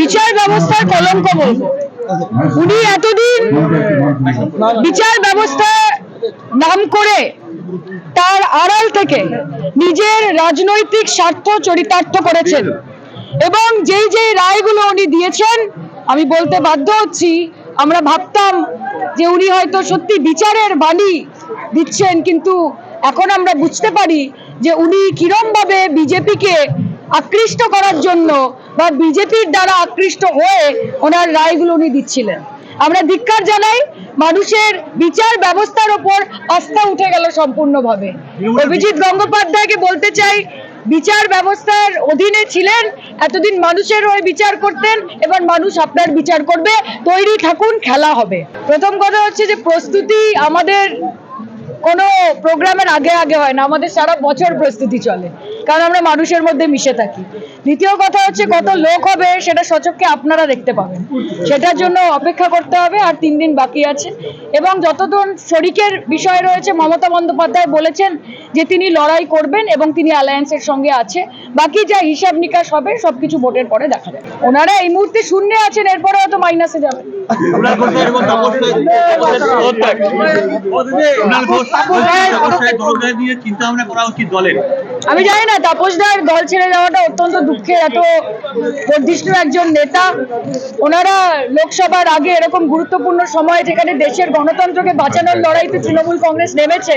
বিচার ব্যবস্থার কলঙ্ক বলব। উনি এতদিন বিচার ব্যবস্থা নাম করে তার আড়াল থেকে নিজের রাজনৈতিক স্বার্থ চরিতার্থ করেছেন। এবং যেই যেই রায়গুলো উনি দিয়েছেন, আমি বলতে বাধ্য হচ্ছি, আমরা ভাবতাম যে উনি হয়তো সত্যি বিচারের বাণী দিচ্ছেন, কিন্তু এখন আমরা বুঝতে পারি যে উনি কিরম ভাবে বিজেপিকে আকৃষ্ট করার জন্য বা বিজেপির দ্বারা আকৃষ্ট হয়ে ওনার রায়গুলো উনি দিচ্ছিলেন। আমরা ধিক্কার জানাই, মানুষের বিচার ব্যবস্থার ওপর আস্থা উঠে গেল সম্পূর্ণভাবে। অভিজিৎ গঙ্গোপাধ্যায়কে বলতে চাই, বিচার ব্যবস্থার অধীনে ছিলেন, এতদিন মানুষের হয়ে বিচার করতেন, এবার মানুষ আপনার বিচার করবে, তৈরি থাকুন, খেলা হবে। প্রথম কথা হচ্ছে যে প্রস্তুতি আমাদের কোনো প্রোগ্রামের আগে আগে হয় না, আমাদের সারা বছর প্রস্তুতি চলে। কারণ আমরা মানুষের মধ্যে মিশে থাকি। দ্বিতীয় কথা হচ্ছে কত লোক হবে সেটা সচক্ষে আপনারা দেখতে পাবেন। সেটার জন্য অপেক্ষা করতে হবে আর তিন দিন বাকি আছে। এবং যতদূর শরিকের বিষয় রয়েছে মমতা বন্দ্যোপাধ্যায় বলেছেন যে তিনি লড়াই করবেন এবং তিনি অ্যালায়েন্সের সঙ্গে আছে। বাকি যা হিসাব নিকাশ হবে সবকিছু ভোটের পরে দেখা যাবে। ওনারা এই মুহূর্তে শূন্য আছেন এরপরে হয়তো মাইনাসে যাবে চিন্তা ভাবনা করা উচিত দলের। আমি জানি না, তাপসদার দল ছেড়ে যাওয়াটা অত্যন্ত দুঃখের, এত বর্ধিষ্ণু একজন নেতা। ওনারা লোকসভার আগে এরকম গুরুত্বপূর্ণ সময় যেখানে দেশের গণতন্ত্রকে বাঁচানোর লড়াইতে তৃণমূল কংগ্রেস নেমেছে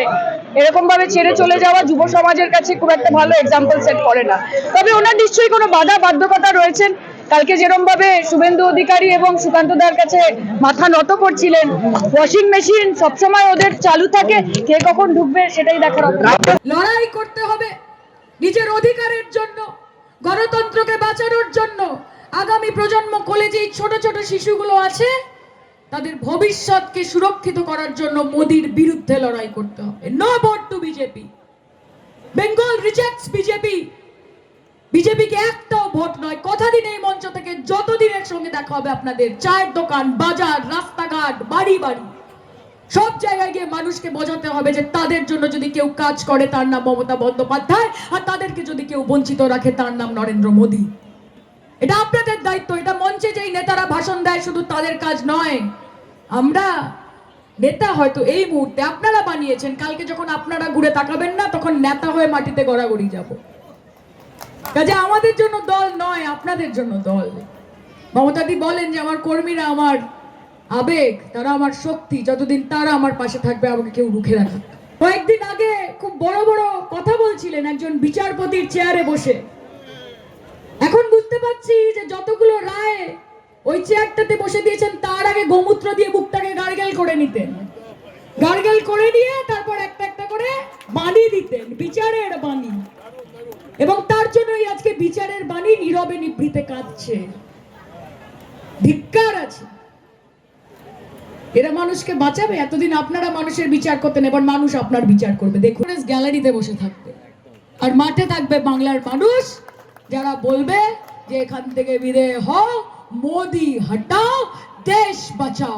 এরকম ভাবে ছেড়ে চলে যাওয়া যুব সমাজের কাছে খুব একটা ভালো এক্সাম্পল সেট করে না। তবে ওনার নিশ্চয়ই কোনো বাধা বাধ্যকতা রয়েছেন। কালকে যেরকম ভাবে শুভেন্দু অধিকারী এবং সুকান্ত দার কাছে মাথা নত করছিলেন ওয়াশিং মেশিন সবসময় ওদের চালু থাকে, কে কখন ঢুকবে সেটাই দেখার লড়াই করতে হবে নিজের অধিকারের জন্য, গণতন্ত্রকে বাঁচানোর জন্য আগামী প্রজন্ম কলেজে ছোট ছোট শিশুগুলো আছে, তাদের ভবিষ্যৎকে সুরক্ষিত করার জন্য মোদির বিরুদ্ধে লড়াই করতে হবে। No vote to BJP Bengal rejects BJP বিজেপিকে একটাও ভোট নয়। কথা দিন এই মঞ্চ থেকে যতদিনের সঙ্গে দেখা হবে আপনাদের? চায়ের দোকান, বাজার, রাস্তাঘাট, বাড়ি বাড়ি। সব জায়গায় গিয়ে মানুষকে বোঝাতে হবে যে তাদের জন্য যদি কেউ কাজ করে, তার নাম মমতা বন্দ্যোপাধ্যায়, আর তাদেরকে যদি কেউ বঞ্চিত রাখে, তার নাম নরেন্দ্র মোদী। এটা আপনাদের দায়িত্ব, এটা মঞ্চে যেই নেতারা ভাষণ দেয় শুধু তাদের কাজ নয়। আমরা নেতা হয়তো এই মুহূর্তে আপনারা বানিয়েছেন, কালকে যখন আপনারা ঘুরে তাকাবেন না, তখন নেতা হয়ে মাটিতে গড়াগড়ি যাব। কাজে আমাদের জন্য দল নয়, আপনাদের জন্য দল। মমতাদি বলেন যে আমার কর্মীরা আমার আবেগ, তারা আমার শক্তি, যতদিন তারা আমার পাশে থাকবে, আমাকে কেউ রুখে রাখবে কয়েকদিন আগে খুব বড় বড় কথা বলছিলেন একজন বিচারপতির চেয়ারে বসে। এখন বুঝতে পারছি যে যতগুলো রায় ওই চেয়ারটাতে বসে দিয়েছেন, তার আগে গোমূত্র দিয়ে বুকটাকে গার্গেল করে নিতেন। গার্গেল করে দিয়ে তারপর একটা একটা করে বাণী দিতেন, বিচারের বাণী। এবং তার জন্যই আজকে বিচারের বাণী নীরবে নিভৃতে কাঁদছে। ধিক্কার আছে। এরা মানুষকে বাঁচাবে? এতদিন আপনারা মানুষের বিচার করতেন, এবার মানুষ আপনার বিচার করবে। দেখুন গ্যালারিতে বসে থাকবে আর মাঠে থাকবে বাংলার মানুষ যারা বলবে যে এখান থেকে বিদে হ মোদি, হটাও, দেশ বাঁচাও।